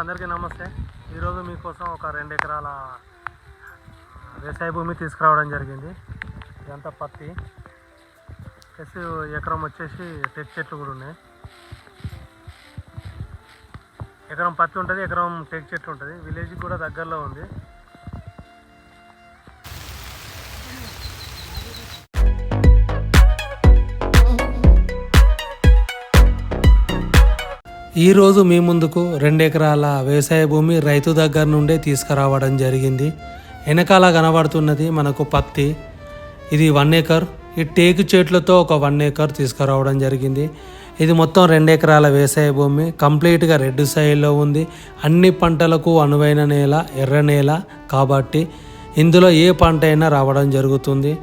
అందరికీ నమస్తే. ఈరోజు మీకోసం ఒక రెండు ఎకరాల వ్యవసాయ భూమి తీసుకురావడం జరిగింది. ఇదంతా పత్తి. ప్లస్ ఎకరం వచ్చేసి టెక్ చెట్లు కూడా ఉన్నాయి. ఎకరం పత్తి ఉంటుంది ఎకరం టెక్ చెట్లు ఉంటుంది. విలేజ్ కూడా దగ్గరలో ఉంది. ఈరోజు మీ ముందుకు రెండు ఎకరాల వ్యవసాయ భూమి రైతు దగ్గర నుండే తీసుకురావడం జరిగింది. వెనకాల కనబడుతున్నది మనకు పత్తి. ఇది వన్ ఏకర్. ఈ టేకు చెట్లతో ఒక వన్ ఏకర్ తీసుకురావడం జరిగింది. ఇది మొత్తం రెండు ఎకరాల వ్యవసాయ భూమి. కంప్లీట్గా రెడ్ సైడ్లో ఉంది. అన్ని పంటలకు అనువైన నేల ఎర్ర నేల కాబట్టి ఇందులో ఏ పంట అయినా రావడం జరుగుతుంది.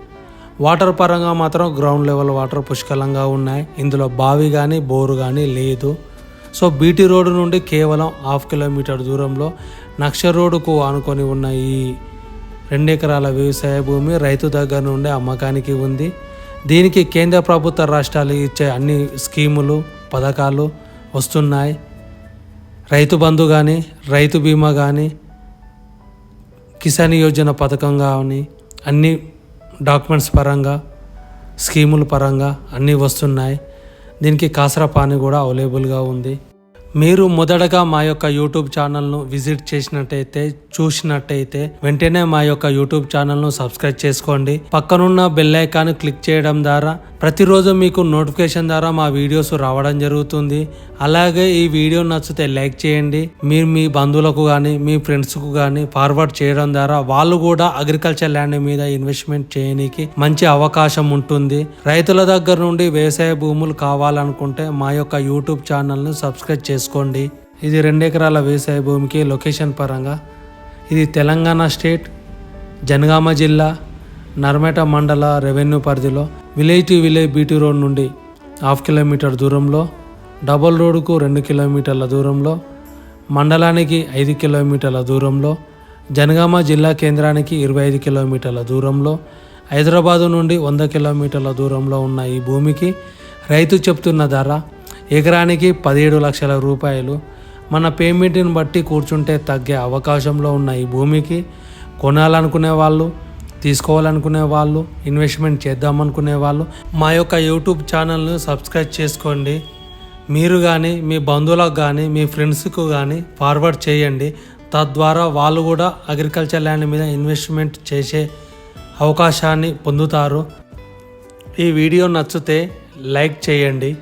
వాటర్ పరంగా మాత్రం గ్రౌండ్ లెవెల్ వాటర్ పుష్కలంగా ఉన్నాయి. ఇందులో బావి కానీ బోరు కానీ లేదు. సో బీటీ రోడ్డు నుండి కేవలం హాఫ్ కిలోమీటర్ దూరంలో నక్ష రోడ్డుకు ఆనుకొని ఉన్న ఈ రెండు ఎకరాల వ్యవసాయ భూమి రైతు దగ్గర నుండి అమ్మకానికి ఉంది. దీనికి కేంద్ర ప్రభుత్వ రాష్ట్రాలు ఇచ్చే అన్ని స్కీములు పథకాలు వస్తున్నాయి. రైతు బంధు కానీ రైతు బీమా కానీ కిసాన్ యోజన పథకం కానీ అన్ని డాక్యుమెంట్స్ పరంగా స్కీముల పరంగా అన్నీ వస్తున్నాయి. దీనికి కాసరా పానీ కూడా అవైలబుల్గా ఉంది. మీరు మొదటగా మా యొక్క యూట్యూబ్ ఛానల్ను విజిట్ చేసినట్టయితే చూసినట్టయితే వెంటనే మా యొక్క యూట్యూబ్ ఛానల్ను సబ్స్క్రైబ్ చేసుకోండి. పక్కనున్న బెల్ ఐకాన్ క్లిక్ చేయడం ద్వారా ప్రతిరోజు మీకు నోటిఫికేషన్ ద్వారా మా వీడియోస్ రావడం జరుగుతుంది. అలాగే ఈ వీడియో నచ్చితే లైక్ చేయండి. మీరు మీ బంధువులకు కానీ మీ ఫ్రెండ్స్కు కానీ ఫార్వర్డ్ చేయడం ద్వారా వాళ్ళు కూడా అగ్రికల్చర్ ల్యాండ్ మీద ఇన్వెస్ట్మెంట్ చేయడానికి మంచి అవకాశం ఉంటుంది. రైతుల దగ్గర నుండి వ్యవసాయ భూములు కావాలనుకుంటే మా యొక్క యూట్యూబ్ ఛానల్ను సబ్స్క్రైబ్ చేసుకోండి ఇది రెండు ఎకరాల వ్యవసాయ భూమికి లొకేషన్ పరంగా. ఇది తెలంగాణ స్టేట్ జనగామ జిల్లా నర్మేట మండల రెవెన్యూ పరిధిలో village to village BT road నుండి హాఫ్ కిలోమీటర్ దూరంలో డబల్ రోడ్డుకు రెండు కిలోమీటర్ల దూరంలో మండలానికి ఐదు కిలోమీటర్ల దూరంలో జనగామ జిల్లా కేంద్రానికి ఇరవై ఐదు కిలోమీటర్ల దూరంలో హైదరాబాదు నుండి వంద కిలోమీటర్ల దూరంలో ఉన్న ఈ భూమికి రైతు చెప్తున్న ధర ఎకరానికి పదిహేడు లక్షల రూపాయలు. మన పేమెంట్ని బట్టి కూర్చుంటే తగ్గే అవకాశంలో ఉన్న ఈ భూమికి కొనాలనుకునే వాళ్ళు తీసుకోవాలనుకునే వాళ్ళు ఇన్వెస్ట్మెంట్ చేద్దామనుకునే వాళ్ళు మా యొక్క యూట్యూబ్ ఛానల్ను సబ్స్క్రైబ్ చేసుకోండి. మీరు కానీ మీ బంధువులకు కానీ మీ ఫ్రెండ్స్కు కానీ ఫార్వర్డ్ చేయండి. తద్వారా వాళ్ళు కూడా అగ్రికల్చర్ ల్యాండ్ మీద ఇన్వెస్ట్మెంట్ చేసే అవకాశాన్ని పొందుతారు. ఈ వీడియో నచ్చితే లైక్ చేయండి.